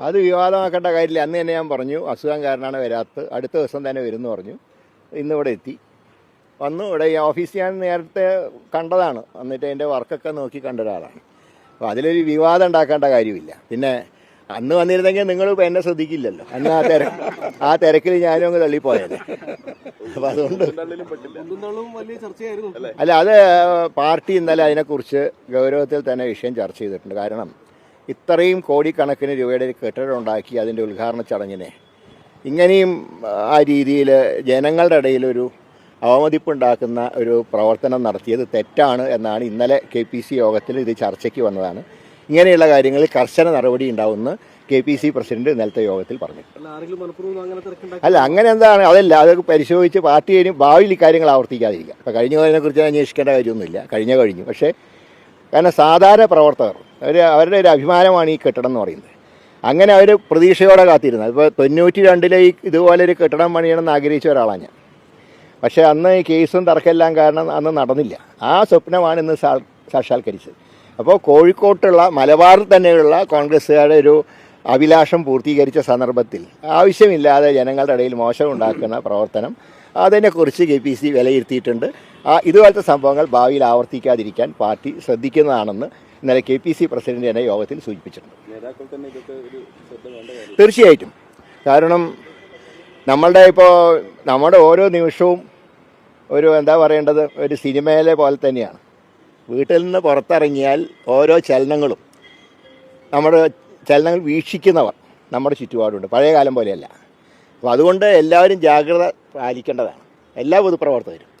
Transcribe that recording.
അത് വിവാദമാക്കേണ്ട കാര്യമില്ല. അന്ന് തന്നെ ഞാൻ പറഞ്ഞു അസുഖം കാരണമാണ് വരാത്തത്. അടുത്ത ദിവസം തന്നെ വരുമെന്ന് പറഞ്ഞു. ഇന്നിവിടെ എത്തി. വന്നു. ഇവിടെ ഈ ഓഫീസ് ഞാൻ നേരത്തെ കണ്ടതാണ്. എന്നിട്ട് എന്റെ വർക്കൊക്കെ നോക്കി കണ്ട ഒരാളാണ്. അപ്പോൾ അതിലൊരു വിവാദം ഉണ്ടാക്കേണ്ട കാര്യമില്ല. പിന്നെ അന്ന് വന്നിരുന്നെങ്കിൽ നിങ്ങൾ ഇപ്പം എന്നെ ശ്രദ്ധിക്കില്ലല്ലോ. അന്ന് ആ തിര ആ തിരക്കിൽ ഞാനും അങ്ങ് തള്ളിപ്പോയല്ലേ അപ്പം അതുകൊണ്ട് അല്ല അത് പാർട്ടി ഇന്നലെ അതിനെക്കുറിച്ച് ഗൗരവത്തിൽ തന്നെ വിഷയം ചർച്ച ചെയ്തിട്ടുണ്ട്. കാരണം ഇത്രയും കോടിക്കണക്കിന് രൂപയുടെ ഒരു കെട്ടിടം ഉണ്ടാക്കി അതിന്റെ ഉദ്ഘാടന ചടങ്ങിനെ. ഇങ്ങനെയും ആ രീതിയിൽ ജനങ്ങളുടെ ഇടയിലൊരു അവമതിപ്പുണ്ടാക്കുന്ന ഒരു പ്രവർത്തനം നടത്തിയത് തെറ്റാണ് എന്നാണ് ഇന്നലെ കെ പി സി യോഗത്തിൽ ഇത് ചർച്ചയ്ക്ക് വന്നതാണ്. ഇങ്ങനെയുള്ള കാര്യങ്ങളിൽ കർശന നടപടി ഉണ്ടാവുമെന്ന് കെ പി സി പ്രസിഡന്റ് ഇന്നലത്തെ യോഗത്തിൽ പറഞ്ഞു. അല്ല അങ്ങനെ എന്താണ്? അതല്ല അത് പരിശോധിച്ച് പാർട്ടി കഴിഞ്ഞ് ഭാവിയിൽ ഇക്കാര്യങ്ങൾ ആവർത്തിക്കാതിരിക്കുക. അപ്പോൾ കഴിഞ്ഞ അന്വേഷിക്കേണ്ട കാര്യമൊന്നുമില്ല. കഴിഞ്ഞ കഴിഞ്ഞു. പക്ഷേ കാരണം സാധാരണ പ്രവർത്തകർ അവർ അവരുടെ ഒരു അഭിമാനമാണ് ഈ കെട്ടിടം എന്ന് പറയുന്നത്. അങ്ങനെ അവർ പ്രതീക്ഷയോടെ കാത്തിരുന്നത്. ഇപ്പോൾ തൊണ്ണൂറ്റി രണ്ടിലെ ഈ ഇതുപോലെ ഒരു കെട്ടിടം പണിയണമെന്ന് ആഗ്രഹിച്ച ഒരാളാണ് ഞാൻ. പക്ഷേ അന്ന് ഈ കേസും തർക്കമെല്ലാം കാരണം അന്ന് നടന്നില്ല. ആ സ്വപ്നമാണ് ഇന്ന് സാക്ഷാത്കരിച്ചത്. അപ്പോൾ കോഴിക്കോട്ടുള്ള മലബാറിൽ തന്നെയുള്ള കോൺഗ്രസ്സുകാരുടെ ഒരു അഭിലാഷം പൂർത്തീകരിച്ച സന്ദർഭത്തിൽ ആവശ്യമില്ലാതെ ജനങ്ങളുടെ ഇടയിൽ മോശം ഉണ്ടാക്കുന്ന പ്രവർത്തനം അതിനെക്കുറിച്ച് കെ പി സി വിലയിരുത്തിയിട്ടുണ്ട്. ആ ഇതുപോലത്തെ സംഭവങ്ങൾ ഭാവിയിൽ ആവർത്തിക്കാതിരിക്കാൻ പാർട്ടി ശ്രദ്ധിക്കുന്നതാണെന്ന് ഇന്നലെ കെ പി സി പ്രസിഡന്റ് തന്നെ യോഗത്തിൽ സൂചിപ്പിച്ചിട്ടുണ്ട്. തീർച്ചയായിട്ടും. കാരണം നമ്മളുടെ ഇപ്പോൾ നമ്മുടെ ഓരോ നിമിഷവും ഒരു എന്താ പറയേണ്ടത്? ഒരു സിനിമയിലെ പോലെ തന്നെയാണ്. വീട്ടിൽ നിന്ന് പുറത്തിറങ്ങിയാൽ ഓരോ ചലനങ്ങളും നമ്മുടെ ചലനങ്ങൾ വീക്ഷിക്കുന്നവർ നമ്മുടെ ചുറ്റുപാടുണ്ട്. പഴയ കാലം പോലെയല്ല. അപ്പോൾ അതുകൊണ്ട് എല്ലാവരും ജാഗ്രത പാലിക്കേണ്ടതാണ്. എല്ലാ പൊതുപ്രവർത്തകരും.